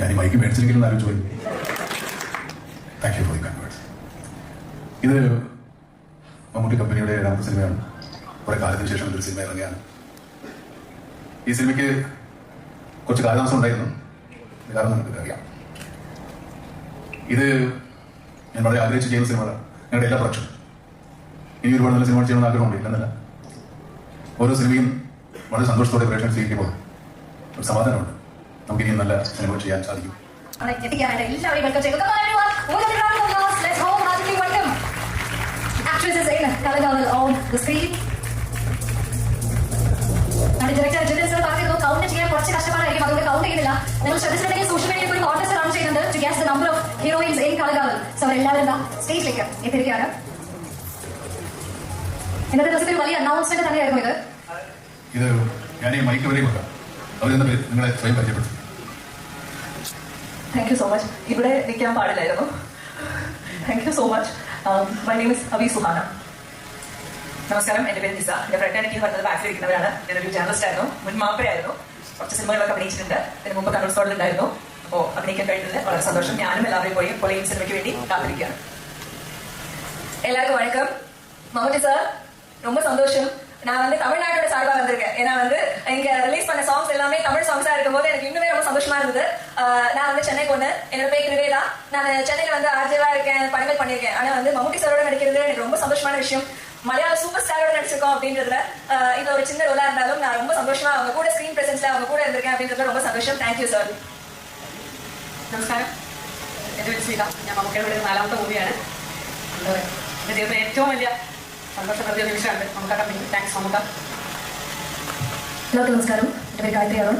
ഞാൻ മൈക്ക് മേടിച്ചിരിക്കുന്ന ആലോചിച്ചു പോയി thank you for the converts ഇത് മമ്മൂട്ടി കമ്പനിയുടെ രണ്ടാമത്തെ സിനിമയാണ്. കുറെ കാലത്തിന് ശേഷം ഒരു സിനിമ ഇറങ്ങിയാണ്. ഈ സിനിമയ്ക്ക് കുറച്ച് കാലതാമസം ഉണ്ടായിരുന്നു. കാരണം നമുക്ക് അറിയാം. ഇത് ഞാൻ വളരെ ആഗ്രഹിച്ച് ചെയ്യുന്ന സിനിമകളാണ്. ഞങ്ങളുടെ എല്ലാ പ്രൊഡക്ഷനും ഇനി ഒരുപാട് നല്ല സിനിമകൾ ചെയ്യണമെന്ന് ആഗ്രഹമുണ്ട്. ഇല്ലെന്നല്ല. ഓരോ സിനിമയും വളരെ സന്തോഷത്തോടെ പ്രേക്ഷകർ സ്വീകരിക്കുമ്പോൾ ഒരു സമാധാനമുണ്ട് നമുക്ക് ഇനിയും നല്ല അനുഭവം ചെയ്യാൻ സാധിക്കും കുറച്ച് കഷ്ടപ്പാടായിരിക്കും, അതുകൊണ്ട് കൗണ്ട് ചെയ്യുന്നില്ല. നിങ്ങൾ ശ്രദ്ധിച്ചിട്ടുണ്ടെങ്കിൽ social media യിൽ ഒരു ചെയ്യുന്നുണ്ട് two number of heroines in. So അവരെല്ലാവരും ദാ സ്റ്റേജിലേക്ക് എത്തിയിരിക്കുകയാണ്. ഇന്നത്തെ ദിവസത്തിൽ വലിയ അനൗൺസ്മെന്റ് തന്നെയായിരുന്നു ഇത് ഇത് ഞാൻ മൈക്ക് വരെ കൊടുക്കാം അവരെന്ന പേര് നിങ്ങളെ സ്വയം പരിചയപ്പെടുത്തും താങ്ക് യു സോ മച്ച് ഇവിടെ നിൽക്കാൻ പാടില്ലായിരുന്നു thank you so much my name is Abi Suhana നമസ്കാരം എൻ്റെ പേര് നിസ എൻ്റെ ഫ്രണ്ട് എനിക്ക് പറഞ്ഞത് ബാക്കിലിരിക്കുന്നവരാണ് ഞാനൊരു ജേർണലിസ്റ്റ് ആയിരുന്നു മുൻ മാപ്പയായിരുന്നു കുറച്ച് സിനിമകളൊക്കെ അഭിനയിച്ചിട്ടുണ്ട് ഇതിന് മുമ്പ് കണ്ണൂർ സ്കോഡിലുണ്ടായിരുന്നു അപ്പോൾ അഭിനയിക്കാൻ കഴിഞ്ഞതിൽ വളരെ സന്തോഷം ഞാനും എല്ലാവരെയും പോയി കൊലയും സിനിമയ്ക്ക് വേണ്ടി കാത്തിരിക്കുകയാണ് எல்லாருக்கும் வணக்கம் மம்முட்டி சார் ரொம்ப சந்தோஷம் நான் வந்து தமிழ்நாட்டோட சார்பா வந்திருக்கேன் ஏன்னா வந்து இங்க ரிலீஸ் பண்ண சாங்ஸ் எல்லாமே தமிழ் சாங்ஸா இருக்கும்போது எனக்கு இன்னுமே ரொம்ப சந்தோஷமா இருந்தது ஆஹ் நான் வந்து சென்னை பொண்ணு என்னோட பேர் நிவேதா நான் சென்னையில வந்து ஆர்ஜிவா இருக்கேன் படங்கள் பண்ணியிருக்கேன் ஆனா வந்து மம்முட்டி சாரோட நடிக்கிறது எனக்கு ரொம்ப சந்தோஷமான விஷயம் மலையாள சூப்பர் ஸ்டாரோட நடிச்சிருக்கோம் அப்படின்றதுல ஆஹ் இது ஒரு சின்ன ரோலா இருந்தாலும் நான் ரொம்ப சந்தோஷமா அவங்க கூட ஸ்கிரீன் பிரசன்ஸ்ல அவங்க கூட இருந்திருக்கேன் அப்படின்றதுல ரொம்ப சந்தோஷம் தேங்க்யூ சார் നമസ്കാരം എൻ്റെ പേര് ശ്രീത ഞാൻ മമ്മൂക്കയുടെ കൂടെ നാലാമത്തെ മൂവിയാണ് എന്താ പറയുക എൻ്റെ ജീവിതത്തിലെ ഏറ്റവും വലിയ എല്ലാവർക്കും നമസ്കാരം. എന്റെ പേര് അരുൺ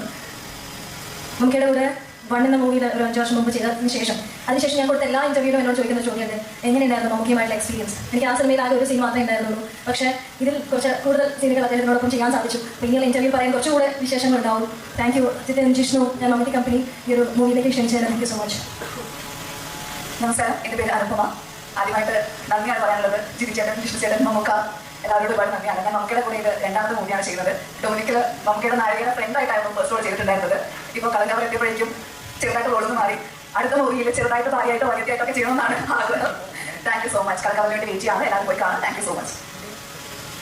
മുഖ്യയുടെ കൂടെ വൺ എന്ന മൂവിയിൽ ഒരു അഞ്ച് വർഷം മുമ്പ് ചെയ്തതിന് ശേഷം അതിനുശേഷം ഞാൻ കൊടുത്ത എല്ലാ ഇന്റർവ്യൂവിലും എന്നോട് ചോദിക്കുന്ന ചോദ്യം എങ്ങനെയുണ്ടായിരുന്നു മമ്മൂക്കിയുമായിട്ടുള്ള എക്സ്പീരിയൻസ് എനിക്ക് ആ സിനിമയിൽ ആകെ ഒരു സീൻ മാത്രമേ ഉണ്ടായിരുന്നുള്ളൂ. പക്ഷേ ഇതിൽ കുറച്ച് കൂടുതൽ സീനുകൾ അദ്ദേഹത്തിനോടൊപ്പം ചെയ്യാൻ സാധിച്ചു. പിന്നീട് ഇന്റർവ്യൂ പറയാൻ കുറച്ചുകൂടെ വിശേഷങ്ങൾ ഉണ്ടാവും താങ്ക് യു ജിതൻ ജിഷ്ണു ഞാൻ മമ്മൂട്ടി കമ്പനി ഈ ഒരു മൂവിയിലേക്ക് ക്ഷണിച്ചു താങ്ക് യു സോ മച്ച് നമസ്കാരം. എന്റെ പേര് അനുപമ ആദ്യമായിട്ട് നന്ദിയാണ് പറയാനുള്ളത്. ജിതി കൃഷ്ണചേട്ടൻ മമ്മൂക്ക എല്ലാവരോടും ഒരുപാട് നന്ദിയാണ് ഞാൻ മമ്മൂക്കയുടെ കൂടെ ഇത് രണ്ടാമത്തെ മൂവിയാണ് ചെയ്യുന്നത്. ഡൊമിനിക്കൽ മമ്മൂക്കയുടെ നായികയുടെ ഫ്രണ്ടായിട്ടായിരുന്നു ഫസ്റ്റ് റോൾ ചെയ്തിട്ടുണ്ടായിരുന്നത്. ഇപ്പോൾ കളങ്കാവൽ എത്തിയപ്പോഴേക്കും ചെറുതായിട്ട് റോളൊന്ന് മാറി. അടുത്ത മൂവിയിൽ ചെറുതായിട്ട് ഭാര്യയായിട്ട് വനിതയായിട്ടൊക്കെ ചെയ്യണമെന്നാണ് ആഗ്രഹം. താങ്ക് യു സോ മച്ച് കളങ്കാവലിന് വേണ്ടി വെയിറ്റ് ചെയ്യാണ്. എല്ലാവരും പോയി കാണാം. Thank you so much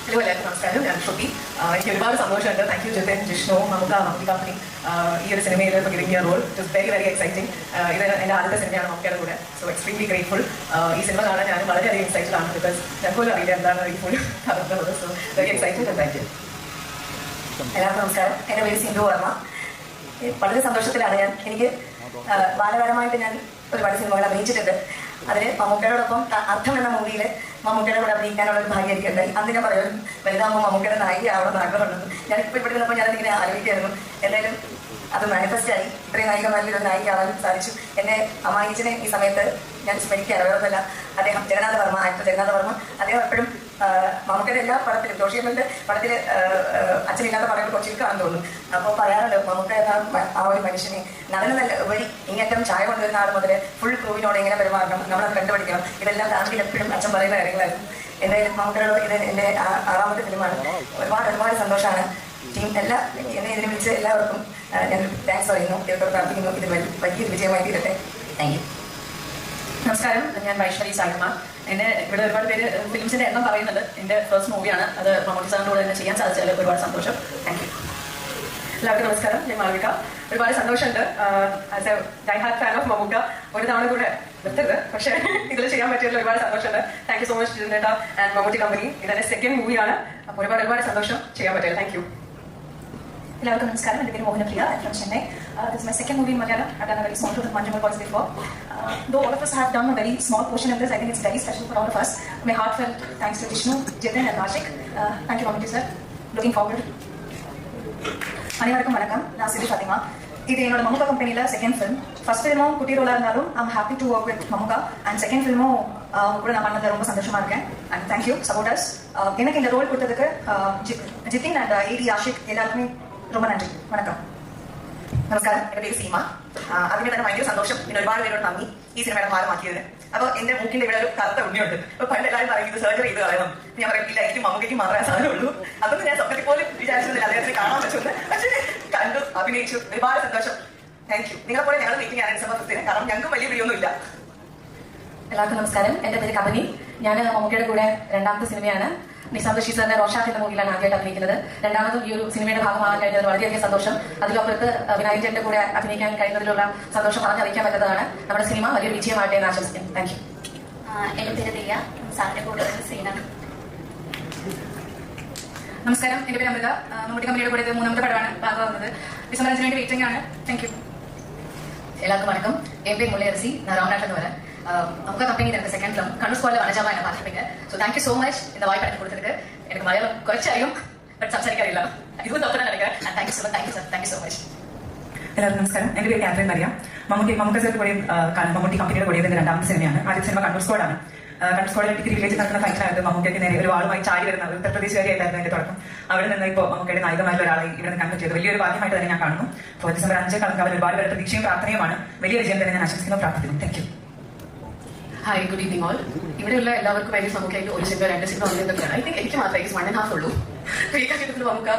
hello എല്ലാവർക്കും നമസ്കാരം. ഞാൻ ശ്രുതി എനിക്ക് ഒരുപാട് സന്തോഷമുണ്ട്. താങ്ക് യു ജിതൻ ജിഷ്ണു മമ്മൂക്ക നമുക്ക് കമ്പനി ഈ ഒരു സിനിമയിൽ giving role it very very exciting ഇത് എന്റെ ആദ്യത്തെ സിനിമയാണ് മമ്മൂക്കയുടെ കൂടെ. സോ എക്സ്ട്രീംലി ഗ്രേറ്റ്ഫുൾ ഈ സിനിമ കാണാൻ ഞാൻ വളരെയധികം എക്സൈറ്റഡ് ആണ് ബിക്കോസ് ഞാൻ പോലും അറിയില്ല എന്താണ് ഈ ഫുൾ കഥ so very excited thank you എല്ലാവർക്കും നമസ്കാരം. എന്റെ പേര് സിന്ധു വർമ്മ. വളരെ സന്തോഷത്തിലാണ് ഞാൻ എനിക്ക് ബാലപരമായിട്ട് ഞാൻ ഒരുപാട് സിനിമകൾ അഭിനയിച്ചിട്ടുണ്ട്. അതിൽ മമ്മൂക്കയോടൊപ്പം അർത്ഥം എന്ന മൂവിയിൽ മമ്മൂക്കയുടെ കൂടെ അഭിനയിക്കാനുള്ള ഒരു ഭാഗ്യം എനിക്കുണ്ടായി അന്ന് ഞാൻ പറയും വലുതാകുമ്പോൾ മമ്മൂക്കയുടെ നായിക ആവണമെന്ന് ആഗ്രഹമുണ്ടെന്ന്. ഞാൻ ഇപ്പോൾ ഇവിടെ നിന്നപ്പോൾ ഞാനതിങ്ങനെ ആലോചിക്കായിരുന്നു എന്തായാലും അത് മാനിഫെസ്റ്റ് ആയി. ഇത്രയും നായിക നല്ലൊരു നായിക ആവാൻ സാധിച്ചു. എന്നെ അമ്മായിച്ചനെ ഈ സമയത്ത് ഞാൻ സ്മരിക്കുകയാണ് വേറൊന്നുമല്ല. അദ്ദേഹം ജഗന്നാഥ വർമ്മ ആക്ടർ ജഗന്നാഥ വർമ്മ. അദ്ദേഹം എപ്പോഴും മമ്മൂക്കയുടെ എല്ലാ പടത്തിലും ജോഷിയമ്മന്റെ പടത്തിൽ അച്ഛനില്ലാത്ത പടങ്ങൾ കുറച്ച് കാണാൻ തോന്നുന്നു അപ്പോൾ പറയാറുണ്ട് മമ്മൂക്ക എന്ന ആ ഒരു മനുഷ്യനെ നടനല്ല ഉപരി ഇങ്ങേറ്റം ചായ കൊണ്ടുവരുന്ന ആൾ മുതൽ ഫുൾ ക്രൂവിനോട് എങ്ങനെ പെരുമാറണം? നമ്മളത് കണ്ടുപിടിക്കണം ഇതെല്ലാം ഗാന്ധിയിൽ എപ്പോഴും അച്ഛൻ പറയുന്ന കാര്യങ്ങളായിരുന്നു. എന്തായാലും മമ്മൂക്കയുടെ ഇത് എന്റെ ആറാമത്തെ ഫിലിമാണ്. ഒരുപാട് ഒരുപാട് സന്തോഷമാണ് ടീം എല്ലാ എന്നെ ഇതിനെ വിളിച്ച എല്ലാവർക്കും താങ്ക്സ് പറയുന്നു. പ്രാർത്ഥിക്കുന്നു. ഇത് വലിയ വലിയൊരു വിജയമായി തീരട്ടെ. താങ്ക് യു നമസ്കാരം. ഞാൻ വൈഷ്ണവി സായികുമാർ എന്നെ ഇവിടെ ഒരുപാട് പേര് ഫിലിംസിന്റെ എണ്ണം പറയുന്നുണ്ട്. എന്റെ ഫസ്റ്റ് മൂവിയാണ് അത് മമ്മൂട്ടി സാറിന്റെ കൂടെ തന്നെ ചെയ്യാൻ സാധിച്ചാൽ ഒരുപാട് സന്തോഷം. താങ്ക് യു എല്ലാവർക്കും നമസ്കാരം. ഞാൻ മാളവിക. ഒരുപാട് സന്തോഷമുണ്ട്. As a die fan of Mammukka ഒരു തവണ കൂടെ നിർത്തരുത്. പക്ഷേ ഇതിൽ ചെയ്യാൻ പറ്റിയതിൽ ഒരുപാട് സന്തോഷമുണ്ട്. താങ്ക് യു സോ മച്ച് ജിതേട്ട ആൻഡ് മമ്മൂട്ടി കമ്പനി ഇതെന്റെ സെക്കൻഡ് മൂവിയാണ് അപ്പോൾ ഒരുപാട് ഒരുപാട് സന്തോഷം ചെയ്യാൻ പറ്റിയത്. താങ്ക് യു എല്ലാവർക്കും നമസ്കാരം എൻ്റെ പേര് Mohanapriya I from Chennai this my second movie in Malayalam I done a very small to Manjummel Boys before though all of us have done a very small portion in this I think it's very special for all of us my heartfelt thanks to Vishnu Jitin and Ashik uh, thank you Mamati sir looking forward அனைவருக்கும் வணக்கம் நான் சிறு ஃபாத்திமா இது என்னோட மமுகா கம்பெனில second film first ஃபிலிமும் குட்டி ரோலா இருந்தாலும் I'm happy to work with Mammukka and second ஃபிலிமும் கூட நான் பண்ணது ரொம்ப சந்தோஷமா இருக்கேன் அண்ட் தேங்க்யூ சப்போர்ட்டர்ஸ் எனக்கு இந்த ரோல் கொடுத்ததுக்கு uh, ஜி- ஜித்தின் அண்ட் ஏடி ஆஷிக் எல்லாருக்குமே ரொம்ப നന്ദി വണക്കം നമസ്കാരം എൻ്റെ പേര് സീമ ആഹ് അതിന് തന്നെ ഭയങ്കര സന്തോഷം പിന്നെ ഒരുപാട് പേരോട് നന്ദി ഈ സിനിമയുടെ ഭാഗമാക്കിയത് അപ്പൊ എന്റെ മൂക്കിന്റെ ഇവിടെ ഒരു കറുത്ത ഉണ്ണിയുണ്ട് അപ്പൊ പണ്ട് എല്ലാവരും പറയും ഇത് സർജറി ചെയ്ത് കളയണം ഞാൻ പറയും ഇല്ല എനിക്ക് മമ്മൂക്ക് മാത്രമേ സാധനം ഉള്ളൂ അതൊന്നും ഞാൻ സ്വപ്നത്തിൽ പോലും വിചാരിച്ചിരുന്നില്ല അദ്ദേഹത്തിന് കാണാൻ പറ്റുമെന്ന് പക്ഷേ കണ്ടു അഭിനയിച്ചു ഒരുപാട് സന്തോഷം താങ്ക് യു നിങ്ങളെ പോലെ ഞങ്ങൾ മീറ്റിംഗ് ആണ് ഡിസംബർ ഫിഫ്റ്റീന് കാരണം ഞങ്ങൾക്ക് വലിയ വിളിയൊന്നും ഇല്ല എല്ലാവർക്കും നമസ്കാരം എൻ്റെ പേര് കബനി ഞാൻ മമ്മൂട്ടിയുടെ കൂടെ രണ്ടാമത്തെ സിനിമയാണ്. നിസാം ബഷീർ സാറിന്റെ റോഷാഖ് എന്ന മൂവിയിലാണ് ആദ്യമായിട്ട് അഭിനയിക്കുന്നത്. രണ്ടാമതും ഈ ഒരു സിനിമയുടെ ഭാഗമാകാൻ കഴിഞ്ഞത് വളരെയധികം സന്തോഷം. അതിലപ്പുറത്ത് വിനായകൻ ചേട്ടന്റെ കൂടെ അഭിനയിക്കാൻ കഴിയുന്നതിലുള്ള സന്തോഷം പറഞ്ഞറിയിക്കാൻ പറ്റുന്നതാണ്. നമ്മുടെ സിനിമ വലിയൊരു വിജയമാകട്ടെ എന്ന് ആശംസിക്കുന്നു. താങ്ക് യു നമസ്കാരം. എന്റെ പേര് അമൃത. മമ്മൂട്ടി കമ്പനിയുടെ കൂടെ മൂന്നാമത്തെ പടമാണ് ഭാഗമാകുന്നത്. ഡിസംബർ അഞ്ചിന് വേണ്ടി വെയിറ്റിംഗ് ആണ്. താങ്ക് യു എല്ലാവർക്കും വണക്കം. എം പി മുള്ളയർസി ഞാൻ പറയാം. அவங்க கம்பெனி எனக்கு செகண்ட் ஃபிலிம் கண்ணு ஸ்குவாடில் வனஜாமா என்ன பார்த்துருப்பீங்க ஸோ தேங்க்யூ ஸோ மச் இந்த வாய்ப்பு எனக்கு கொடுத்துருக்கு எனக்கு மலையாளம் குறைச்சாயும் பட் സംസാരിക്കാൻ അറിയില്ല இதுவும் தப்பு நான் நினைக்கிறேன் and thank you so thank you sir thank you so much എല്ലാവർക്കും നമസ്കാരം എന്റെ പേര് കാത്രീൻ മരിയ മമ്മൂട്ടി മമ്മൂക്ക സാറിന്റെ കൂടെയും ആ, ക- മമ്മൂട്ടി കമ്പനിയുടെ കൂടെയും ഇതിന്റെ രണ്ടാമത്തെ സിനിമയാണ് ആദ്യത്തെ സിനിമ കണ്ണൂർ സ്കോഡാണ് ആ, കണ്ണൂർ സ്കോഡിൽ ടിക്കറ്റ് വില്ലേജ് നടക്കുന്ന ഫൈറ്റിനകത്ത് മമ്മൂക്കയ്ക്ക് നേരെ ഒരു ആളുമായി ചാടി വരുന്ന ഒരു ഉത്തർപ്രദേശുകാരിയായിട്ടായിരുന്നു എന്റെ തുടക്കം അവിടെ നിന്ന് ഇപ്പോൾ മമ്മൂക്കയുടെ നായികമാരിൽ ഒരാളെ ഇവിടെ നിന്ന് കണ്ടക്ട് ചെയ്ത് വലിയൊരു ഭാഗ്യമായിട്ട് തന്നെ ഞാൻ കാണുന്നു അപ്പോൾ ഡിസംബർ അഞ്ച് കണക്ക് അവർ ഒരുപാട് പേരുടെ പ്രതീക്ഷയും പ്രാർത്ഥനയുമാണ് വലിയ വിജയം തന്നെ ഞാൻ ആശംസിക്കുന്നു പ്രാർത്ഥിക്കുന്നു thank U hi good evening all ഇവിടെയുള്ള എല്ലാവർക്കും വേണ്ടി നമുക്കായിട്ട് ഒരു സിനിമ രണ്ട് സിനിമ വന്നിട്ടൊക്കെയാണ് ഐ തിങ്ക് എനിക്ക് മാത്രമേ വൺ ആൻഡ് ഹാഫ് ഉള്ളൂ. കഴിക്കാൻ നമുക്ക്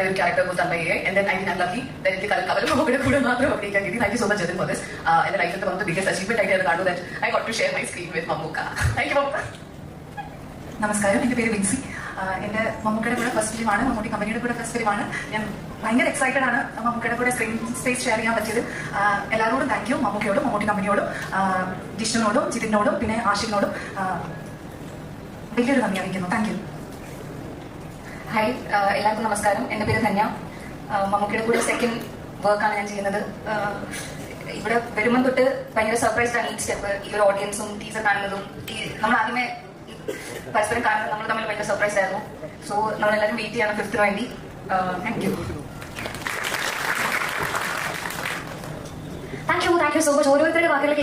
ഒരു ക്യാരക്ടർ തന്നയെ എന്റെ ഐ തിങ്ക് ലക്കി എനിക്ക് കവൽ മമ്മൂടെ കൂടെ മാത്രം അഭിനയിക്കാൻ കിട്ടി. Thank you so much Jithin for this എന്റെ ലൈഫിൽ വന്നത് ബിഗസ്റ്റ് അച്ചീവ്മെന്റ് ആയിട്ട് കാണു that I got to share my screen with Mammukka. Thank you Mammukka. നമസ്കാരം. എന്റെ പേര് വിൻസി. എന്റെ മമ്മൂക്കയുടെ കൂടെ ഫസ്റ്റ് ഫിലിമാണ് മമ്മൂട്ടി കമ്പനിയുടെ കൂടെ ഫസ്റ്റ് ഫിലിമാണ് ഞാൻ ഭയങ്കര എക്സൈറ്റഡ് ആണ് മമ്മൂക്കയുടെ കൂടെ സ്ക്രീൻ സ്പേസ് ഷെയർ ചെയ്യാൻ പറ്റിയത്. എല്ലാവരോടും താങ്ക് യു മമ്മൂക്കയോടും മമ്മൂട്ടി കമ്പനിയോടും ആഹ് ജിഷ്ണുവിനോടും ജിതിനോടും പിന്നെ ആഷിഖിനോടും വലിയൊരു നന്ദി അറിയിക്കുന്നു. താങ്ക് യു ഹായ് എല്ലാവർക്കും നമസ്കാരം. എന്റെ പേര് ധന്യ. മമ്മൂക്കിയുടെ കൂടെ സെക്കൻഡ് വർക്കാണ് ഞാൻ ചെയ്യുന്നത്. ഇവിടെ വരുമ്പം തൊട്ട് ഭയങ്കര സർപ്രൈസ് ആണ് ഈ സ്റ്റെപ്പ് ഈ ഒരു ഓഡിയൻസും ടീച്ചർ കാണുന്നതും ഈ നമ്മൾ ആദ്യമേ പരസ്പരം കാണുന്നത് നമ്മൾ തമ്മിൽ ഭയങ്കര സർപ്രൈസ് ആയിരുന്നു. സോ നമ്മളെല്ലാവരും വെയിറ്റ് ചെയ്യണം ഫിഫ്ത്തിന് വേണ്ടി. Thank you thank you thank you so much ഓരോരുത്തരുടെ വാക്കുകൾ